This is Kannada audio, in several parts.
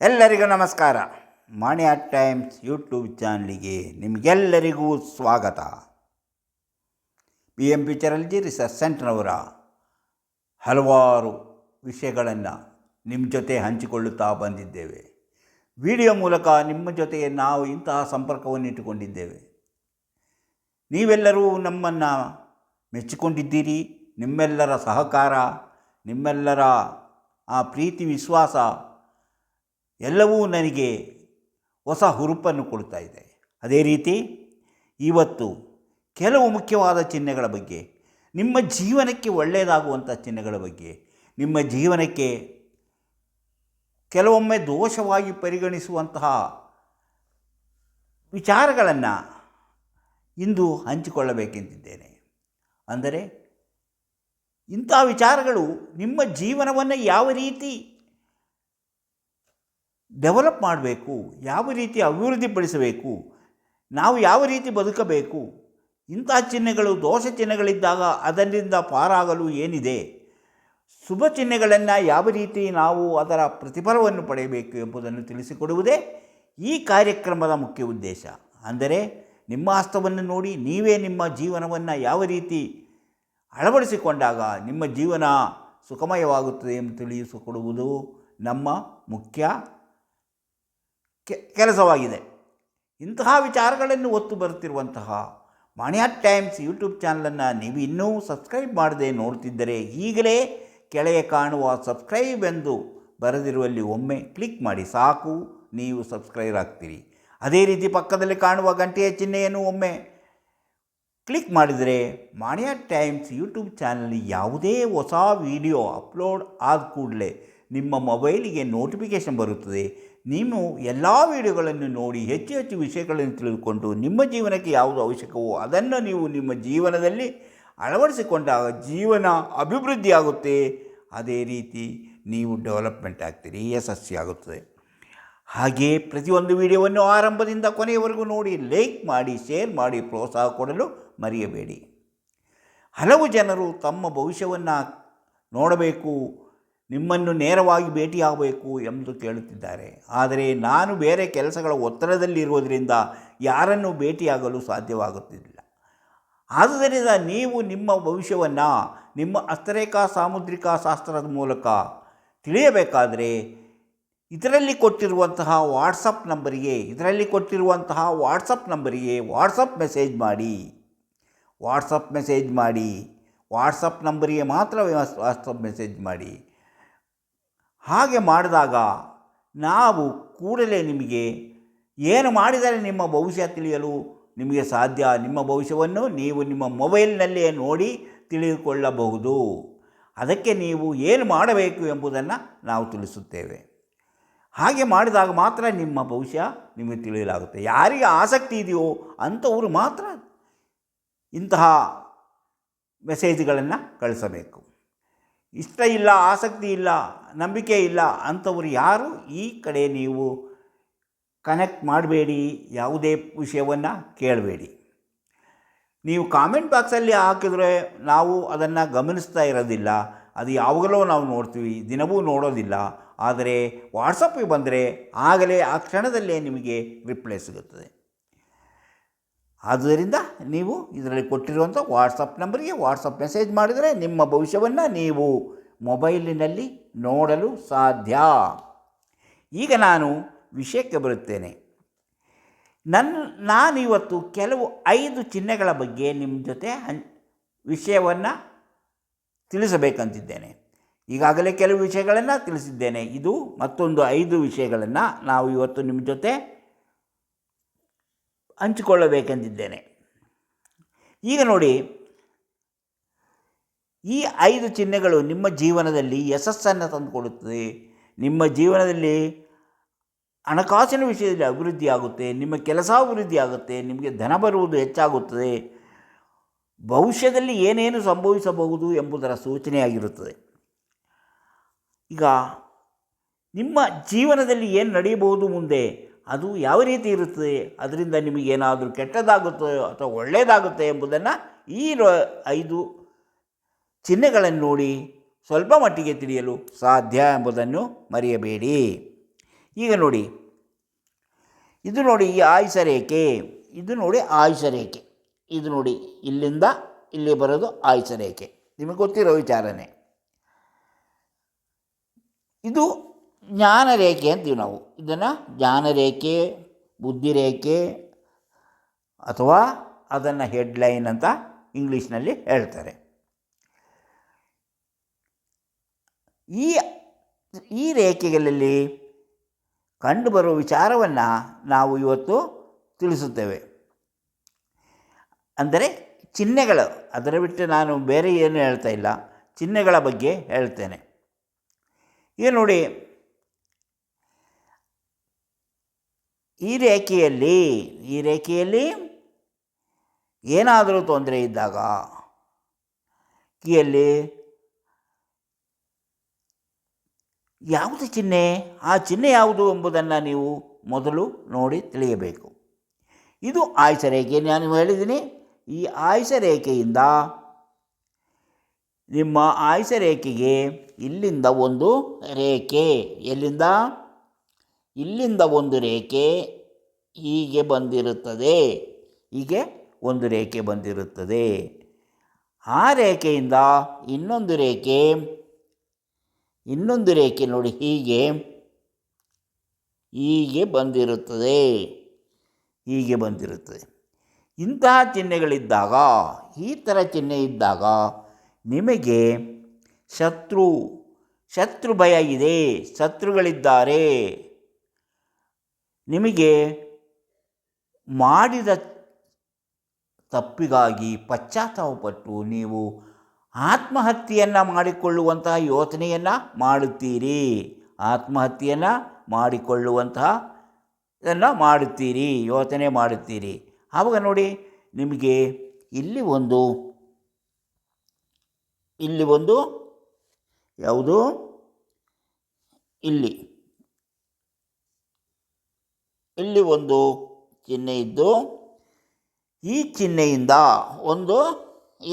ಎಲ್ಲರಿಗೂ ನಮಸ್ಕಾರ. ಮಾಣಿಯಾ ಟೈಮ್ಸ್ ಯೂಟ್ಯೂಬ್ ಚಾನಲಿಗೆ ನಿಮಗೆಲ್ಲರಿಗೂ ಸ್ವಾಗತ. ಪಿ ಎಂ ಚರಲ್ಜಿ ರಿಸರ್ಚ್ ಸೆಂಟ್ರವರ ಹಲವಾರು ವಿಷಯಗಳನ್ನು ನಿಮ್ಮ ಜೊತೆ ಹಂಚಿಕೊಳ್ಳುತ್ತಾ ಬಂದಿದ್ದೇವೆ. ವಿಡಿಯೋ ಮೂಲಕ ನಿಮ್ಮ ಜೊತೆ ನಾವು ಇಂತಹ ಸಂಪರ್ಕವನ್ನು ಇಟ್ಟುಕೊಂಡಿದ್ದೇವೆ. ನೀವೆಲ್ಲರೂ ನಮ್ಮನ್ನು ಮೆಚ್ಚಿಕೊಂಡಿದ್ದೀರಿ. ನಿಮ್ಮೆಲ್ಲರ ಸಹಕಾರ, ನಿಮ್ಮೆಲ್ಲರ ಆ ಪ್ರೀತಿ, ವಿಶ್ವಾಸ ಎಲ್ಲವೂ ನನಗೆ ಹೊಸ ಹುರುಪನ್ನು ಕೊಡ್ತಾ ಇದೆ. ಅದೇ ರೀತಿ ಇವತ್ತು ಕೆಲವು ಮುಖ್ಯವಾದ ಚಿಹ್ನೆಗಳ ಬಗ್ಗೆ, ನಿಮ್ಮ ಜೀವನಕ್ಕೆ ಒಳ್ಳೆಯದಾಗುವಂಥ ಚಿಹ್ನೆಗಳ ಬಗ್ಗೆ, ನಿಮ್ಮ ಜೀವನಕ್ಕೆ ಕೆಲವೊಮ್ಮೆ ದೋಷವಾಗಿ ಪರಿಗಣಿಸುವಂತಹ ವಿಚಾರಗಳನ್ನು ಇಂದು ಹಂಚಿಕೊಳ್ಳಬೇಕೆಂದಿದ್ದೇನೆ. ಅಂದರೆ ಇಂಥ ವಿಚಾರಗಳು ನಿಮ್ಮ ಜೀವನವನ್ನು ಯಾವ ರೀತಿ ಡೆವಲಪ್ ಮಾಡಬೇಕು, ಯಾವ ರೀತಿ ಅಭಿವೃದ್ಧಿಪಡಿಸಬೇಕು, ನಾವು ಯಾವ ರೀತಿ ಬದುಕಬೇಕು, ಇಂಥ ಚಿಹ್ನೆಗಳು, ದೋಷ ಚಿಹ್ನೆಗಳಿದ್ದಾಗ ಅದರಿಂದ ಪಾರಾಗಲು ಏನಿದೆ? ಶುಭ ಚಿಹ್ನೆಗಳನ್ನು ಯಾವ ರೀತಿ ನಾವು ಅದರ ಪ್ರತಿಫಲವನ್ನು ಪಡೆಯಬೇಕು ಎಂಬುದನ್ನು ತಿಳಿಸಿಕೊಡುವುದೇ ಈ ಕಾರ್ಯಕ್ರಮದ ಮುಖ್ಯ ಉದ್ದೇಶ. ಅಂದರೆ ನಿಮ್ಮ ಹಸ್ತವನ್ನು ನೋಡಿ, ನೀವೇ ನಿಮ್ಮ ಜೀವನವನ್ನು ಯಾವ ರೀತಿ ಅಳವಡಿಸಿಕೊಂಡಾಗ ನಿಮ್ಮ ಜೀವನ ಸುಖಮಯವಾಗುತ್ತದೆ ಎಂದು ತಿಳಿಸಿಕೊಡುವುದು ನಮ್ಮ ಮುಖ್ಯ ಕೆಲಸವಾಗಿದೆ. ಇಂತಹ ವಿಚಾರಗಳನ್ನು ಒತ್ತು ಬರುತ್ತಿರುವಂತಹ ಮಣಿಯಾ ಟೈಮ್ಸ್ ಯೂಟ್ಯೂಬ್ ಚಾನಲನ್ನು ನೀವು ಇನ್ನೂ ಸಬ್ಸ್ಕ್ರೈಬ್ ಮಾಡದೆ ನೋಡ್ತಿದ್ದರೆ ಈಗಲೇ ಕೆಳಗೆ ಕಾಣುವ ಸಬ್ಸ್ಕ್ರೈಬ್ ಎಂದು ಬರೆದಿರುವಲ್ಲಿ ಒಮ್ಮೆ ಕ್ಲಿಕ್ ಮಾಡಿ. ಸಾಕು, ನೀವು ಸಬ್ಸ್ಕ್ರೈಬ್ ಆಗ್ತೀರಿ. ಅದೇ ರೀತಿ ಪಕ್ಕದಲ್ಲಿ ಕಾಣುವ ಗಂಟೆಯ ಚಿಹ್ನೆಯನ್ನು ಒಮ್ಮೆ ಕ್ಲಿಕ್ ಮಾಡಿದರೆ ಮಾಣಿಯಾ ಟೈಮ್ಸ್ ಯೂಟ್ಯೂಬ್ ಚಾನಲ್ ಯಾವುದೇ ಹೊಸ ವಿಡಿಯೋ ಅಪ್ಲೋಡ್ ಆದ ಕೂಡಲೇ ನಿಮ್ಮ ಮೊಬೈಲಿಗೆ ನೋಟಿಫಿಕೇಷನ್ ಬರುತ್ತದೆ. ನೀವು ಎಲ್ಲ ವಿಡಿಯೋಗಳನ್ನು ನೋಡಿ ಹೆಚ್ಚು ಹೆಚ್ಚು ವಿಷಯಗಳನ್ನು ತಿಳಿದುಕೊಂಡು ನಿಮ್ಮ ಜೀವನಕ್ಕೆ ಯಾವುದು ಅವಶ್ಯಕವೋ ಅದನ್ನು ನೀವು ನಿಮ್ಮ ಜೀವನದಲ್ಲಿ ಅಳವಡಿಸಿಕೊಂಡಾಗ ಜೀವನ ಅಭಿವೃದ್ಧಿಯಾಗುತ್ತೆ. ಅದೇ ರೀತಿ ನೀವು ಡೆವಲಪ್ಮೆಂಟ್ ಆಗ್ತೀರಿ ಯಶಸ್ವಿಯಾಗುತ್ತದೆ ಹಾಗೆಯೇ ಪ್ರತಿಯೊಂದು ವಿಡಿಯೋವನ್ನು ಆರಂಭದಿಂದ ಕೊನೆಯವರೆಗೂ ನೋಡಿ, ಲೈಕ್ ಮಾಡಿ, ಶೇರ್ ಮಾಡಿ, ಪ್ರೋತ್ಸಾಹ ಕೊಡಲು ಮರೆಯಬೇಡಿ. ಹಲವು ಜನರು ತಮ್ಮ ಭವಿಷ್ಯವನ್ನು ನೋಡಬೇಕು. ನಿಮ್ಮನ್ನು ನೇರವಾಗಿ ಭೇಟಿಯಾಗಬೇಕು ಎಂದು ಕೇಳುತ್ತಿದ್ದಾರೆ. ಆದರೆ ನಾನು ಬೇರೆ ಕೆಲಸಗಳ ಒತ್ತಡದಲ್ಲಿರುವುದರಿಂದ ಯಾರನ್ನು ಭೇಟಿಯಾಗಲು ಸಾಧ್ಯವಾಗುತ್ತಿಲ್ಲ. ಆದುದರಿಂದ ನೀವು ನಿಮ್ಮ ಭವಿಷ್ಯವನ್ನು ನಿಮ್ಮ ಹಸ್ತರೇಖಾ ಸಾಮುದ್ರಿಕ ಶಾಸ್ತ್ರದ ಮೂಲಕ ತಿಳಿಯಬೇಕಾದರೆ ಇದರಲ್ಲಿ ಕೊಟ್ಟಿರುವಂತಹ ವಾಟ್ಸಪ್ ನಂಬರಿಗೆ, ಇದರಲ್ಲಿ ಕೊಟ್ಟಿರುವಂತಹ ವಾಟ್ಸಪ್ ನಂಬರಿಗೆ ವಾಟ್ಸಪ್ ಮೆಸೇಜ್ ಮಾಡಿ. ವಾಟ್ಸಪ್ ಮೆಸೇಜ್ ಮಾಡಿ. ವಾಟ್ಸಪ್ ನಂಬರಿಗೆ ಮಾತ್ರ ವಾಟ್ಸಪ್ ಮೆಸೇಜ್ ಮಾಡಿ. ಹಾಗೆ ಮಾಡಿದಾಗ ನಾವು ಕೂಡಲೇ ನಿಮಗೆ ಏನು ಮಾಡಿದರೆ ನಿಮ್ಮ ಭವಿಷ್ಯ ತಿಳಿಯಲು ನಿಮಗೆ ಸಾಧ್ಯ. ನಿಮ್ಮ ಭವಿಷ್ಯವನ್ನು ನೀವು ನಿಮ್ಮ ಮೊಬೈಲ್ನಲ್ಲೇ ನೋಡಿ ತಿಳಿದುಕೊಳ್ಳಬಹುದು. ಅದಕ್ಕೆ ನೀವು ಏನು ಮಾಡಬೇಕು ಎಂಬುದನ್ನು ನಾವು ತಿಳಿಸುತ್ತೇವೆ. ಹಾಗೆ ಮಾಡಿದಾಗ ಮಾತ್ರ ನಿಮ್ಮ ಭವಿಷ್ಯ ನಿಮಗೆ ತಿಳಿಯಲಾಗುತ್ತೆ. ಯಾರಿಗೆ ಆಸಕ್ತಿ ಇದೆಯೋ ಅಂಥವರು ಮಾತ್ರ ಇಂತಹ ಮೆಸೇಜ್ಗಳನ್ನು ಕಳಿಸಬೇಕು. ಇಷ್ಟ ಇಲ್ಲ, ಆಸಕ್ತಿ ಇಲ್ಲ, ನಂಬಿಕೆ ಇಲ್ಲ ಅಂಥವ್ರು ಯಾರು? ಈ ಕಡೆ ನೀವು ಕನೆಕ್ಟ್ ಮಾಡಬೇಡಿ, ಯಾವುದೇ ವಿಷಯವನ್ನು ಕೇಳಬೇಡಿ. ನೀವು ಕಾಮೆಂಟ್ ಬಾಕ್ಸಲ್ಲಿ ಹಾಕಿದರೆ ನಾವು ಅದನ್ನು ಗಮನಿಸ್ತಾ ಇರೋದಿಲ್ಲ. ಅದು ಯಾವಾಗಲೂ ನಾವು ನೋಡ್ತೀವಿ, ದಿನವೂ ನೋಡೋದಿಲ್ಲ. ಆದರೆ ವಾಟ್ಸಪ್ಪಿಗೆ ಬಂದರೆ ಆಗಲೇ ಆ ಕ್ಷಣದಲ್ಲೇ ನಿಮಗೆ ರಿಪ್ಲೈ ಸಿಗುತ್ತದೆ. ಆದ್ದರಿಂದ ನೀವು ಇದರಲ್ಲಿ ಕೊಟ್ಟಿರುವಂಥ ವಾಟ್ಸಪ್ ನಂಬರಿಗೆ ವಾಟ್ಸಪ್ ಮೆಸೇಜ್ ಮಾಡಿದರೆ ನಿಮ್ಮ ಭವಿಷ್ಯವನ್ನು ನೀವು ಮೊಬೈಲಿನಲ್ಲಿ ನೋಡಲು ಸಾಧ್ಯ. ಈಗ ನಾನು ವಿಷಯಕ್ಕೆ ಬರುತ್ತೇನೆ. ನನ್ನ ನಾನಿವತ್ತು ಕೆಲವು ಐದು ಚಿಹ್ನೆಗಳ ಬಗ್ಗೆ ನಿಮ್ಮ ಜೊತೆ ವಿಷಯವನ್ನು ತಿಳಿಸಬೇಕಂತಿದ್ದೇನೆ. ಈಗಾಗಲೇ ಕೆಲವು ವಿಷಯಗಳನ್ನು ತಿಳಿಸಿದ್ದೇನೆ. ಇದು ಮತ್ತೊಂದು ಐದು ವಿಷಯಗಳನ್ನು ನಾವು ಇವತ್ತು ನಿಮ್ಮ ಜೊತೆ ಹಂಚಿಕೊಳ್ಳಬೇಕೆಂದಿದ್ದೇನೆ. ಈಗ ನೋಡಿ, ಈ ಐದು ಚಿಹ್ನೆಗಳು ನಿಮ್ಮ ಜೀವನದಲ್ಲಿ ಯಶಸ್ಸನ್ನು ತಂದುಕೊಡುತ್ತದೆ. ನಿಮ್ಮ ಜೀವನದಲ್ಲಿ ಹಣಕಾಸಿನ ವಿಷಯದಲ್ಲಿ ಅಭಿವೃದ್ಧಿಯಾಗುತ್ತೆ, ನಿಮ್ಮ ಕೆಲಸ ಅಭಿವೃದ್ಧಿ ಆಗುತ್ತೆ ನಿಮಗೆ ಧನ ಬರುವುದು ಹೆಚ್ಚಾಗುತ್ತದೆ. ಭವಿಷ್ಯದಲ್ಲಿ ಏನೇನು ಸಂಭವಿಸಬಹುದು ಎಂಬುದರ ಸೂಚನೆಯಾಗಿರುತ್ತದೆ. ಈಗ ನಿಮ್ಮ ಜೀವನದಲ್ಲಿ ಏನು ನಡೆಯಬಹುದು ಮುಂದೆ? ಅದು ಯಾವ ರೀತಿ ಇರುತ್ತದೆ ಅದರಿಂದ ನಿಮಗೇನಾದರೂ ಕೆಟ್ಟದಾಗುತ್ತೋ ಅಥವಾ ಒಳ್ಳೆಯದಾಗುತ್ತೆ ಎಂಬುದನ್ನು ಈ ಐದು ಚಿಹ್ನೆಗಳನ್ನು ನೋಡಿ ಸ್ವಲ್ಪ ಮಟ್ಟಿಗೆ ತಿಳಿಯಲು ಸಾಧ್ಯ ಎಂಬುದನ್ನು ಮರೆಯಬೇಡಿ. ಈಗ ನೋಡಿ, ಇದು ನೋಡಿ ಈ ಆಯುಷ ರೇಖೆ, ಇದು ನೋಡಿ ಆಯುಷ ರೇಖೆ, ಇದು ನೋಡಿ ಇಲ್ಲಿಂದ ಇಲ್ಲಿ ಬರೋದು ಆಯುಷ ರೇಖೆ. ನಿಮಗೆ ಗೊತ್ತಿರೋ ವಿಚಾರನೆ. ಇದು ಜ್ಞಾನ ರೇಖೆ ಅಂತೀವಿ ನಾವು. ಇದನ್ನು ಜ್ಞಾನ ರೇಖೆ ಬುದ್ಧಿ ರೇಖೆ ಅಥವಾ ಅದನ್ನು ಹೆಡ್ಲೈನ್ ಅಂತ ಇಂಗ್ಲೀಷ್ನಲ್ಲಿ ಹೇಳ್ತಾರೆ. ಈ ಈ ರೇಖೆಗಳಲ್ಲಿ ಕಂಡುಬರುವ ವಿಚಾರವನ್ನು ನಾವು ಇವತ್ತು ತಿಳಿಸುತ್ತೇವೆ. ಅಂದರೆ ಚಿಹ್ನೆಗಳು ಅದರ ಬಿಟ್ಟು ನಾನು ಬೇರೆ ಏನು ಹೇಳ್ತಾ ಇಲ್ಲ. ಚಿಹ್ನೆಗಳ ಬಗ್ಗೆ ಹೇಳ್ತೇನೆ. ಈಗ ನೋಡಿ ಈ ರೇಖೆಯಲ್ಲಿ ಈ ರೇಖೆಯಲ್ಲಿ ಏನಾದರೂ ತೊಂದರೆ ಇದ್ದಾಗ ಕೀಯಲ್ಲಿ ಯಾವುದು ಚಿಹ್ನೆ? ಆ ಚಿಹ್ನೆ ಯಾವುದು ಎಂಬುದನ್ನು ನೀವು ಮೊದಲು ನೋಡಿ ತಿಳಿಯಬೇಕು. ಇದು ಆಯುಷ ರೇಖೆ. ನಾನು ಹೇಳಿದ್ದೀನಿ, ಈ ಆಯುಷ ರೇಖೆಯಿಂದ ನಿಮ್ಮ ಆಯುಷ ರೇಖೆಗೆ ಇಲ್ಲಿಂದ ಒಂದು ರೇಖೆ. ಎಲ್ಲಿಂದ? ಇಲ್ಲಿಂದ ಒಂದು ರೇಖೆ ಹೀಗೆ ಬಂದಿರುತ್ತದೆ. ಹೀಗೆ ಒಂದು ರೇಖೆ ಬಂದಿರುತ್ತದೆ. ಆ ರೇಖೆಯಿಂದ ಇನ್ನೊಂದು ರೇಖೆ ಇನ್ನೊಂದು ರೇಖೆ ನೋಡಿ ಹೀಗೆ ಹೀಗೆ ಬಂದಿರುತ್ತದೆ. ಹೀಗೆ ಬಂದಿರುತ್ತದೆ. ಇಂತಹ ಚಿಹ್ನೆಗಳಿದ್ದಾಗ, ಈ ಥರ ಚಿಹ್ನೆ ಇದ್ದಾಗ ನಿಮಗೆ ಶತ್ರು ಶತ್ರು ಭಯ ಇದೆ. ಶತ್ರುಗಳಿದ್ದಾರೆ. ನಿಮಗೆ ಮಾಡಿದ ತಪ್ಪಿಗಾಗಿ ಪಶ್ಚಾತ್ತಾಪಪಟ್ಟು ನೀವು ಆತ್ಮಹತ್ಯೆಯನ್ನು ಮಾಡಿಕೊಳ್ಳುವಂತಹ ಯೋಚನೆಯನ್ನು ಮಾಡುತ್ತೀರಿ. ಆತ್ಮಹತ್ಯೆಯನ್ನು ಮಾಡಿಕೊಳ್ಳುವಂತಹ ಇದನ್ನು ಮಾಡುತ್ತೀರಿ, ಯೋಚನೆ ಮಾಡುತ್ತೀರಿ. ಆವಾಗ ನೋಡಿ, ನಿಮಗೆ ಇಲ್ಲಿ ಒಂದು ಇಲ್ಲಿ ಒಂದು, ಯಾವುದು? ಇಲ್ಲಿ. ಇಲ್ಲಿ ಒಂದು ಚಿಹ್ನೆ ಇದ್ದು, ಈ ಚಿಹ್ನೆಯಿಂದ ಒಂದು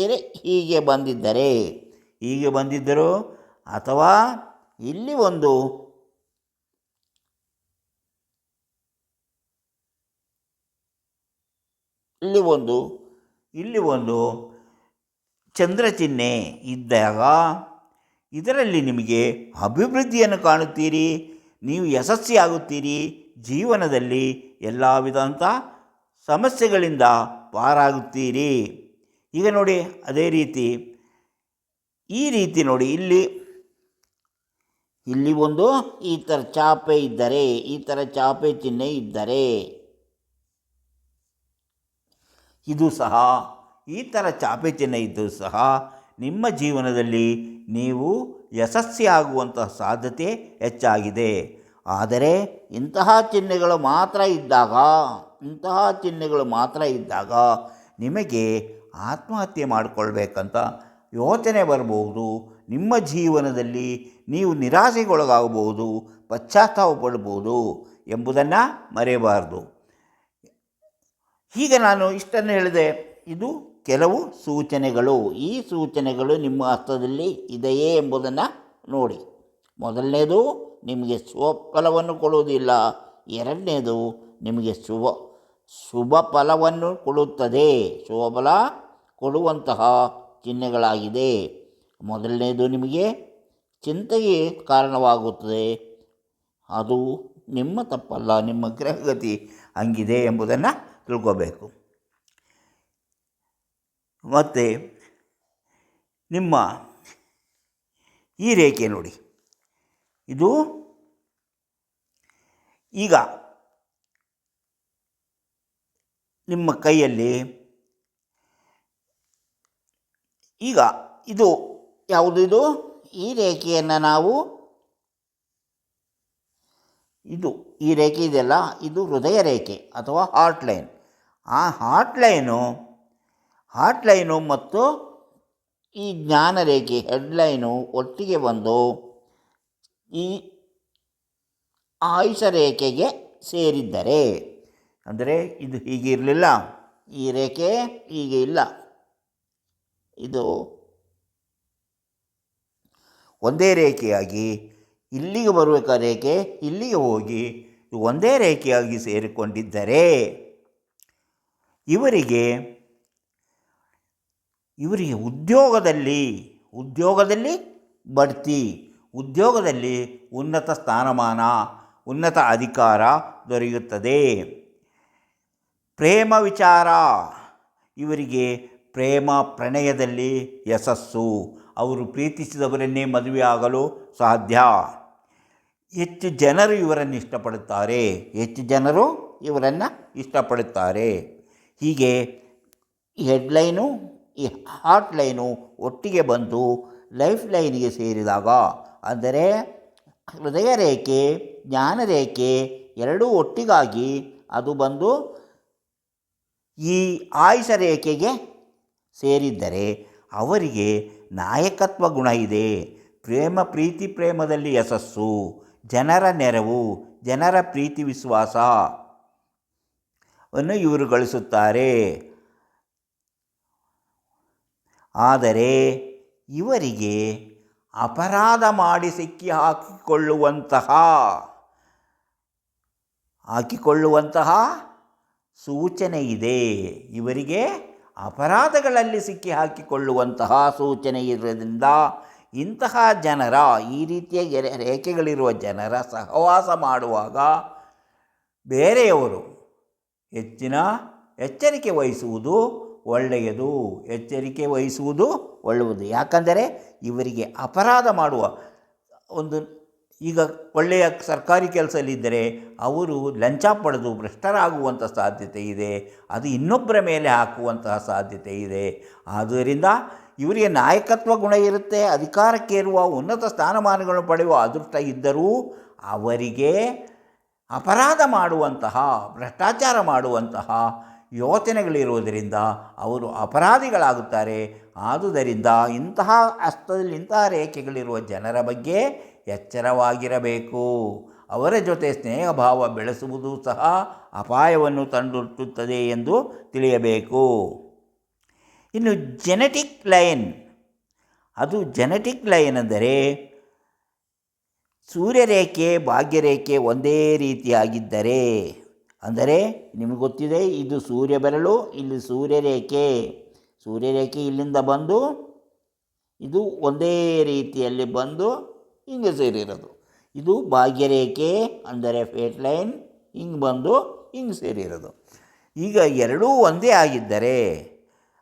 ಎರೆ ಹೀಗೆ ಬಂದಿದ್ದರೆ. ಹೀಗೆ ಬಂದಿದ್ದರು ಅಥವಾ ಇಲ್ಲಿ ಒಂದು ಇಲ್ಲಿ ಒಂದು ಇಲ್ಲಿ ಒಂದು ಚಂದ್ರ ಚಿಹ್ನೆ ಇದ್ದಾಗ ಇದರಲ್ಲಿ ನಿಮಗೆ ಅಭಿವೃದ್ಧಿಯನ್ನು ಕಾಣುತ್ತೀರಿ, ನೀವು ಯಶಸ್ವಿಯಾಗುತ್ತೀರಿ ಜೀವನದಲ್ಲಿ ಎಲ್ಲ ವಿಧಂಥ ಸಮಸ್ಯೆಗಳಿಂದ ಪಾರಾಗುತ್ತೀರಿ. ಈಗ ನೋಡಿ ಅದೇ ರೀತಿ, ಈ ರೀತಿ ನೋಡಿ ಇಲ್ಲಿ ಇಲ್ಲಿ ಒಂದು ಈ ಥರ ಚಾಪೆ ಇದ್ದರೆ, ಈ ಥರ ಚಾಪೆ ಚಿಹ್ನೆ ಇದ್ದರೆ, ಇದು ಸಹ, ಈ ಥರ ಚಾಪೆ ಚಿಹ್ನೆ ಇದ್ದು ಸಹ ನಿಮ್ಮ ಜೀವನದಲ್ಲಿ ನೀವು ಯಶಸ್ವಿಯಾಗುವಂತಹ ಸಾಧ್ಯತೆ ಹೆಚ್ಚಾಗಿದೆ. ಆದರೆ ಇಂತಹ ಚಿಹ್ನೆಗಳು ಮಾತ್ರ ಇದ್ದಾಗ, ಇಂತಹ ಚಿಹ್ನೆಗಳು ಮಾತ್ರ ಇದ್ದಾಗ ನಿಮಗೆ ಆತ್ಮಹತ್ಯೆ ಮಾಡಿಕೊಳ್ಬೇಕಂತ ಯೋಚನೆ ಬರಬಹುದು. ನಿಮ್ಮ ಜೀವನದಲ್ಲಿ ನೀವು ನಿರಾಸೆಗೊಳಗಾಗಬಹುದು, ಪಶ್ಚಾತ್ತಾಪ ಪಡಬಹುದು ಎಂಬುದನ್ನು ಮರೆಯಬಾರದು. ಹೀಗೆ ನಾನು ಇಷ್ಟನ್ನು ಹೇಳಿದೆ. ಇದು ಕೆಲವು ಸೂಚನೆಗಳು. ಈ ಸೂಚನೆಗಳು ನಿಮ್ಮ ಹಸ್ತದಲ್ಲಿ ಇದೆಯೇ ಎಂಬುದನ್ನು ನೋಡಿ. ಮೊದಲನೇದು ನಿಮಗೆ ಸ್ವಫಲವನ್ನು ಕೊಡುವುದಿಲ್ಲ. ಎರಡನೇದು ನಿಮಗೆ ಶುಭ ಶುಭ ಫಲವನ್ನು ಕೊಡುತ್ತದೆ. ಶುಭಫಲ ಕೊಡುವಂತಹ ಚಿಹ್ನೆಗಳಾಗಿದೆ. ಮೊದಲನೇದು ನಿಮಗೆ ಚಿಂತೆಗೆ ಕಾರಣವಾಗುತ್ತದೆ. ಅದು ನಿಮ್ಮ ತಪ್ಪಲ್ಲ, ನಿಮ್ಮ ಗ್ರಹಗತಿ ಹಂಗಿದೆ ಎಂಬುದನ್ನು ತಿಳ್ಕೋಬೇಕು. ಮತ್ತು ನಿಮ್ಮ ಈ ರೇಖೆ ನೋಡಿ. ಇದು ಈಗ ನಿಮ್ಮ ಕೈಯಲ್ಲಿ ಈಗ ಇದು ಯಾವುದು ಇದು? ಈ ರೇಖೆಯನ್ನು ನಾವು ಇದು ಈ ರೇಖೆ ಇದೆಯಲ್ಲ, ಇದು ಹೃದಯ ರೇಖೆ ಅಥವಾ ಹಾರ್ಟ್ ಲೈನ್ ಆ ಹಾರ್ಟ್ ಲೈನು ಹಾರ್ಟ್ ಲೈನು ಮತ್ತು ಈ ಜ್ಞಾನ ರೇಖೆ ಹೆಡ್ಲೈನು ಒಟ್ಟಿಗೆ ಬಂದು ಈ ಆಯುಷ ರೇಖೆಗೆ ಸೇರಿದ್ದರೆ, ಅಂದರೆ ಇದು ಹೀಗೆ ಇರಲಿಲ್ಲ, ಈ ರೇಖೆ ಹೀಗೆ ಇಲ್ಲ. ಇದು ಒಂದೇ ರೇಖೆಯಾಗಿ ಇಲ್ಲಿಗೆ ಬರಬೇಕಾದ ರೇಖೆ ಇಲ್ಲಿಗೆ ಹೋಗಿ ಒಂದೇ ರೇಖೆಯಾಗಿ ಸೇರಿಕೊಂಡಿದ್ದರೆ, ಇವರಿಗೆ ಇವರಿಗೆ ಉದ್ಯೋಗದಲ್ಲಿ ಉದ್ಯೋಗದಲ್ಲಿ ಬಡ್ತಿ. ಉದ್ಯೋಗದಲ್ಲಿ ಉನ್ನತ ಸ್ಥಾನಮಾನ, ಉನ್ನತ ಅಧಿಕಾರ ದೊರೆಯುತ್ತದೆ. ಪ್ರೇಮ ವಿಚಾರ. ಇವರಿಗೆ ಪ್ರೇಮ ಪ್ರಣಯದಲ್ಲಿ ಯಶಸ್ಸು. ಅವರು ಪ್ರೀತಿಸಿದವರನ್ನೇ ಮದುವೆಯಾಗಲು ಸಾಧ್ಯ. ಹೆಚ್ಚು ಜನರು ಇವರನ್ನು ಇಷ್ಟಪಡುತ್ತಾರೆ. ಹೆಚ್ಚು ಜನರು ಇವರನ್ನು ಇಷ್ಟಪಡುತ್ತಾರೆ. ಹೀಗೆ ಹೆಡ್ಲೈನು, ಈ ಹಾಟ್ ಲೈನು ಒಟ್ಟಿಗೆ ಬಂದು ಲೈಫ್ ಲೈನಿಗೆ ಸೇರಿದಾಗ ಅಂದರೆ ಹೃದಯ ರೇಖೆ ಜ್ಞಾನ ರೇಖೆ ಎರಡೂ ಒಟ್ಟಿಗಾಗಿ ಅದು ಬಂದು ಈ ಆಯುಷ ರೇಖೆಗೆ ಸೇರಿದ್ದರೆ ಅವರಿಗೆ ನಾಯಕತ್ವ ಗುಣ ಇದೆ. ಪ್ರೇಮ, ಪ್ರೀತಿ ಪ್ರೇಮದಲ್ಲಿ ಯಶಸ್ಸು, ಜನರ ನೆರವು, ಜನರ ಪ್ರೀತಿ ವಿಶ್ವಾಸ ಅನ್ನು ಇವರು ಗಳಿಸುತ್ತಾರೆ. ಆದರೆ ಇವರಿಗೆ ಅಪರಾಧ ಮಾಡಿ ಸಿಕ್ಕಿ ಹಾಕಿಕೊಳ್ಳುವಂತಹ ಹಾಕಿಕೊಳ್ಳುವಂತಹ ಸೂಚನೆ ಇದೆ. ಇವರಿಗೆ ಅಪರಾಧಗಳಲ್ಲಿ ಸಿಕ್ಕಿ ಹಾಕಿಕೊಳ್ಳುವಂತಹ ಸೂಚನೆ ಇರೋದ್ರಿಂದ ಇಂತಹ ಜನರ, ಈ ರೀತಿಯ ರೇಖೆಗಳಿರುವ ಜನರ ಸಹವಾಸ ಮಾಡುವಾಗ ಬೇರೆಯವರು ಹೆಚ್ಚಿನ ಎಚ್ಚರಿಕೆ ವಹಿಸುವುದು ಒಳ್ಳೆಯದು, ಎಚ್ಚರಿಕೆ ವಹಿಸುವುದು ಒಳ್ಳೆಯದು. ಯಾಕಂದರೆ ಇವರಿಗೆ ಅಪರಾಧ ಮಾಡುವ ಒಂದು ಈಗ ಒಳ್ಳೆಯ ಸರ್ಕಾರಿ ಕೆಲಸದಲ್ಲಿದ್ದರೆ ಅವರು ಲಂಚ ಪಡೆದು ಭ್ರಷ್ಟರಾಗುವಂಥ ಸಾಧ್ಯತೆ ಇದೆ, ಅದು ಇನ್ನೊಬ್ಬರ ಮೇಲೆ ಹಾಕುವಂತಹ ಸಾಧ್ಯತೆ ಇದೆ. ಆದ್ದರಿಂದ ಇವರಿಗೆ ನಾಯಕತ್ವ ಗುಣ ಇರುತ್ತೆ, ಅಧಿಕಾರಕ್ಕೇರುವ ಉನ್ನತ ಸ್ಥಾನಮಾನಗಳನ್ನು ಪಡೆಯುವ ಅದೃಷ್ಟ ಇದ್ದರೂ ಅವರಿಗೆ ಅಪರಾಧ ಮಾಡುವಂತಹ, ಭ್ರಷ್ಟಾಚಾರ ಮಾಡುವಂತಹ ಯೋಚನೆಗಳಿರುವುದರಿಂದ ಅವರು ಅಪರಾಧಿಗಳಾಗುತ್ತಾರೆ. ಆದುದರಿಂದ ಇಂತಹ ಹಸ್ತದಲ್ಲಿ ಇಂತಹ ರೇಖೆಗಳಿರುವ ಜನರ ಬಗ್ಗೆ ಎಚ್ಚರವಾಗಿರಬೇಕು. ಅವರ ಜೊತೆ ಸ್ನೇಹ ಭಾವ ಬೆಳೆಸುವುದು ಸಹ ಅಪಾಯವನ್ನು ತಂದೊಡ್ಡುತ್ತದೆ ಎಂದು ತಿಳಿಯಬೇಕು. ಇನ್ನು ಜೆನೆಟಿಕ್ ಲೈನ್ ಅದು ಜೆನೆಟಿಕ್ ಲೈನ್ ಅಂದರೆ ಸೂರ್ಯರೇಖೆ, ಭಾಗ್ಯರೇಖೆ ಒಂದೇ ರೀತಿಯಾಗಿದ್ದರೆ ಅಂದರೆ ನಿಮಗೆ ಗೊತ್ತಿದೆ, ಇದು ಸೂರ್ಯ ಬೆರಳು, ಇಲ್ಲಿ ಸೂರ್ಯರೇಖೆ ಸೂರ್ಯರೇಖೆ ಇಲ್ಲಿಂದ ಬಂದು, ಇದು ಒಂದೇ ರೀತಿಯಲ್ಲಿ ಬಂದು ಹಿಂಗೆ ಸೇರಿರೋದು. ಇದು ಭಾಗ್ಯರೇಖೆ ಅಂದರೆ ಫೇಟ್ ಲೈನ್, ಹಿಂಗೆ ಬಂದು ಹಿಂಗೆ ಸೇರಿರೋದು. ಈಗ ಎರಡೂ ಒಂದೇ ಆಗಿದ್ದರೆ,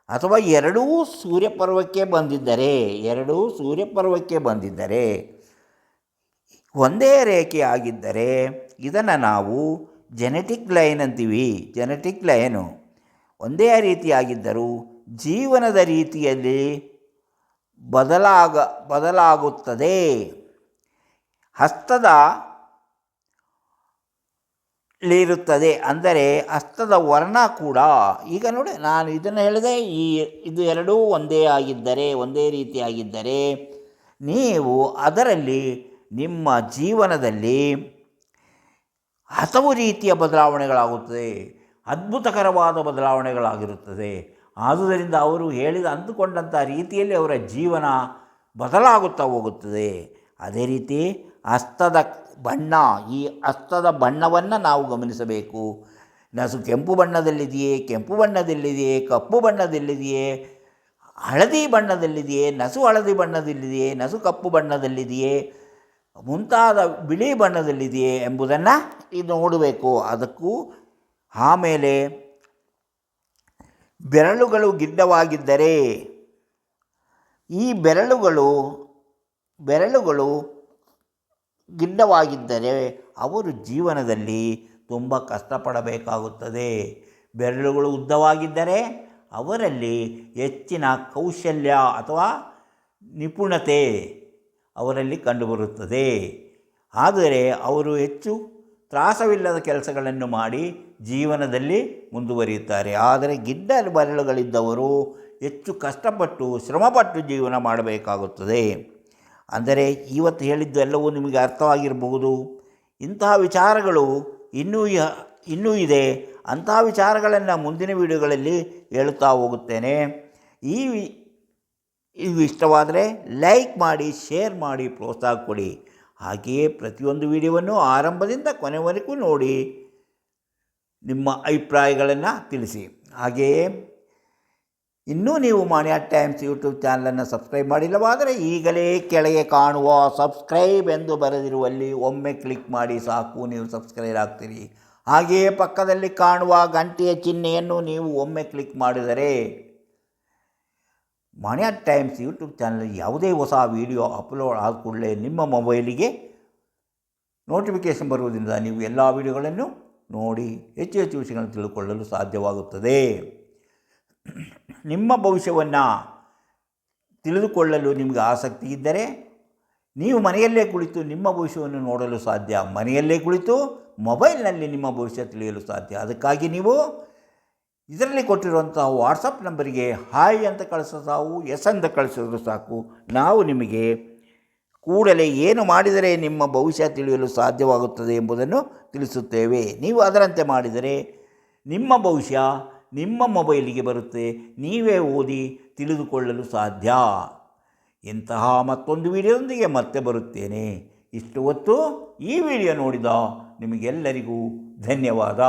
ಅಥವಾ ಎರಡೂ ಸೂರ್ಯಪರ್ವಕ್ಕೆ ಬಂದಿದ್ದರೆ, ಎರಡೂ ಸೂರ್ಯಪರ್ವಕ್ಕೆ ಬಂದಿದ್ದರೆ, ಒಂದೇ ರೇಖೆ ಆಗಿದ್ದರೆ, ಇದನ್ನು ನಾವು ಜೆನೆಟಿಕ್ ಲೈನ್ ಅಂತೀವಿ ಜೆನೆಟಿಕ್ ಲೈನು ಒಂದೇ ರೀತಿಯಾಗಿದ್ದರೂ ಜೀವನದ ರೀತಿಯಲ್ಲಿ ಬದಲಾಗ, ಬದಲಾಗುತ್ತದೆ. ಹಸ್ತದ ಲಿರುತ್ತದೆ ಅಂದರೆ ಹಸ್ತದ ವರ್ಣ ಕೂಡ. ಈಗ ನೋಡಿ, ನಾನು ಇದನ್ನು ಹೇಳಿದೆ, ಈ ಇದು ಎರಡೂ ಒಂದೇ ಆಗಿದ್ದರೆ, ಒಂದೇ ರೀತಿಯಾಗಿದ್ದರೆ, ನೀವು ಅದರಲ್ಲಿ ನಿಮ್ಮ ಜೀವನದಲ್ಲಿ ಹಲವು ರೀತಿಯ ಬದಲಾವಣೆಗಳಾಗುತ್ತದೆ, ಅದ್ಭುತಕರವಾದ ಬದಲಾವಣೆಗಳಾಗಿರುತ್ತದೆ. ಆದುದರಿಂದ ಅವರು ಹೇಳಿದ ಅಂದುಕೊಂಡಂಥ ರೀತಿಯಲ್ಲಿ ಅವರ ಜೀವನ ಬದಲಾಗುತ್ತಾ ಹೋಗುತ್ತದೆ. ಅದೇ ರೀತಿ ಹಸ್ತದ ಬಣ್ಣ, ಈ ಹಸ್ತದ ಬಣ್ಣವನ್ನು ನಾವು ಗಮನಿಸಬೇಕು. ನಸು ಕೆಂಪು ಬಣ್ಣದಲ್ಲಿದೆಯೇ ಕೆಂಪು ಬಣ್ಣದಲ್ಲಿದೆಯೇ, ಕಪ್ಪು ಬಣ್ಣದಲ್ಲಿದೆಯೇ, ಹಳದಿ ಬಣ್ಣದಲ್ಲಿದೆಯೇ, ನಸು ಹಳದಿ ಬಣ್ಣದಲ್ಲಿದೆಯೇ, ನಸು ಕಪ್ಪು ಬಣ್ಣದಲ್ಲಿದೆಯೇ ಮುಂತಾದ ಬಿಳಿ ಬಣ್ಣದಲ್ಲಿದೆಯೇ ಎಂಬುದನ್ನು ಇದು ನೋಡಬೇಕು. ಅದಕ್ಕೂ ಆಮೇಲೆ ಬೆರಳುಗಳು ಗಿಡ್ಡವಾಗಿದ್ದರೆ ಈ ಬೆರಳುಗಳು ಬೆರಳುಗಳು ಗಿಡ್ಡವಾಗಿದ್ದರೆ ಅವರು ಜೀವನದಲ್ಲಿ ತುಂಬ ಕಷ್ಟಪಡಬೇಕಾಗುತ್ತದೆ. ಬೆರಳುಗಳು ಉದ್ದವಾಗಿದ್ದರೆ ಅವರಲ್ಲಿ ಹೆಚ್ಚಿನ ಕೌಶಲ್ಯ ಅಥವಾ ನಿಪುಣತೆ ಅವರಲ್ಲಿ ಕಂಡುಬರುತ್ತದೆ. ಆದರೆ ಅವರು ಹೆಚ್ಚು ತ್ರಾಸವಿಲ್ಲದ ಕೆಲಸಗಳನ್ನು ಮಾಡಿ ಜೀವನದಲ್ಲಿ ಮುಂದುವರಿಯುತ್ತಾರೆ. ಆದರೆ ಗಿಡ್ಡ ಬರಳುಗಳಿದ್ದವರು ಹೆಚ್ಚು ಕಷ್ಟಪಟ್ಟು, ಶ್ರಮಪಟ್ಟು ಜೀವನ ಮಾಡಬೇಕಾಗುತ್ತದೆ. ಅಂದರೆ ಇವತ್ತು ಹೇಳಿದ್ದು ಎಲ್ಲವೂ ನಿಮಗೆ ಅರ್ಥವಾಗಿರಬಹುದು. ಇಂತಹ ವಿಚಾರಗಳು ಇನ್ನೂ ಇನ್ನೂ ಇದೆ. ಅಂತಹ ವಿಚಾರಗಳನ್ನು ಮುಂದಿನ ವಿಡಿಯೋಗಳಲ್ಲಿ ಹೇಳುತ್ತಾ ಹೋಗುತ್ತೇನೆ. ಈ ಇದು ಇಷ್ಟವಾದರೆ ಲೈಕ್ ಮಾಡಿ, ಶೇರ್ ಮಾಡಿ, ಪ್ರೋತ್ಸಾಹ ಕೊಡಿ. ಹಾಗೆಯೇ ಪ್ರತಿಯೊಂದು ವಿಡಿಯೋವನ್ನು ಆರಂಭದಿಂದ ಕೊನೆವರೆಗೂ ನೋಡಿ. ನಿಮ್ಮ ಅಭಿಪ್ರಾಯಗಳನ್ನು ತಿಳಿಸಿ. ಹಾಗೆಯೇ ಇನ್ನೂ ನೀವು ಮಾನ್ಯ ಟೈಮ್ಸ್ ಯೂಟ್ಯೂಬ್ ಚಾನಲನ್ನು ಸಬ್ಸ್ಕ್ರೈಬ್ ಮಾಡಿಲ್ಲವಾದರೆ ಈಗಲೇ ಕೆಳಗೆ ಕಾಣುವ ಸಬ್ಸ್ಕ್ರೈಬ್ ಎಂದು ಬರೆದಿರುವಲ್ಲಿ ಒಮ್ಮೆ ಕ್ಲಿಕ್ ಮಾಡಿ ಸಾಕು, ನೀವು ಸಬ್ಸ್ಕ್ರೈಬ್ ಆಗ್ತೀರಿ. ಹಾಗೆಯೇ ಪಕ್ಕದಲ್ಲಿ ಕಾಣುವ ಗಂಟೆಯ ಚಿಹ್ನೆಯನ್ನು ನೀವು ಒಮ್ಮೆ ಕ್ಲಿಕ್ ಮಾಡಿದರೆ ಮಾನ್ಯ ಟೈಮ್ಸ್ ಯೂಟ್ಯೂಬ್ ಚಾನಲ್ ಯಾವುದೇ ಹೊಸ ವಿಡಿಯೋ ಅಪ್ಲೋಡ್ ಆದ ಕೂಡಲೇ ನಿಮ್ಮ ಮೊಬೈಲಿಗೆ ನೋಟಿಫಿಕೇಷನ್ ಬರುವುದರಿಂದ ನೀವು ಎಲ್ಲ ವಿಡಿಯೋಗಳನ್ನು ನೋಡಿ ಹೆಚ್ಚು ಹೆಚ್ಚು ವಿಷಯಗಳನ್ನು ತಿಳಿದುಕೊಳ್ಳಲು ಸಾಧ್ಯವಾಗುತ್ತದೆ. ನಿಮ್ಮ ಭವಿಷ್ಯವನ್ನು ತಿಳಿದುಕೊಳ್ಳಲು ನಿಮಗೆ ಆಸಕ್ತಿ ಇದ್ದರೆ ನೀವು ಮನೆಯಲ್ಲೇ ಕುಳಿತು ನಿಮ್ಮ ಭವಿಷ್ಯವನ್ನು ನೋಡಲು ಸಾಧ್ಯ. ಮನೆಯಲ್ಲೇ ಕುಳಿತು ಮೊಬೈಲ್ನಲ್ಲಿ ನಿಮ್ಮ ಭವಿಷ್ಯ ತಿಳಿಯಲು ಸಾಧ್ಯ. ಅದಕ್ಕಾಗಿ ನೀವು ಇದರಲ್ಲಿ ಕೊಟ್ಟಿರುವಂಥ ವಾಟ್ಸಪ್ ನಂಬರಿಗೆ ಹಾಯ್ ಅಂತ ಕಳಿಸೋ ಸಾವು, ಎಸ್ ಅಂತ ಕಳಿಸಿದ್ರು ಸಾಕು. ನಾವು ನಿಮಗೆ ಕೂಡಲೇ ಏನು ಮಾಡಿದರೆ ನಿಮ್ಮ ಭವಿಷ್ಯ ತಿಳಿಯಲು ಸಾಧ್ಯವಾಗುತ್ತದೆ ಎಂಬುದನ್ನು ತಿಳಿಸುತ್ತೇವೆ. ನೀವು ಅದರಂತೆ ಮಾಡಿದರೆ ನಿಮ್ಮ ಭವಿಷ್ಯ ನಿಮ್ಮ ಮೊಬೈಲಿಗೆ ಬರುತ್ತೆ. ನೀವೇ ಓದಿ ತಿಳಿದುಕೊಳ್ಳಲು ಸಾಧ್ಯ. ಇಂತಹ ಮತ್ತೊಂದು ವಿಡಿಯೋದೊಂದಿಗೆ ಮತ್ತೆ ಬರುತ್ತೇನೆ. ಇಷ್ಟು ಹೊತ್ತು ಈ ವಿಡಿಯೋ ನೋಡಿದ ನಿಮಗೆಲ್ಲರಿಗೂ ಧನ್ಯವಾದ.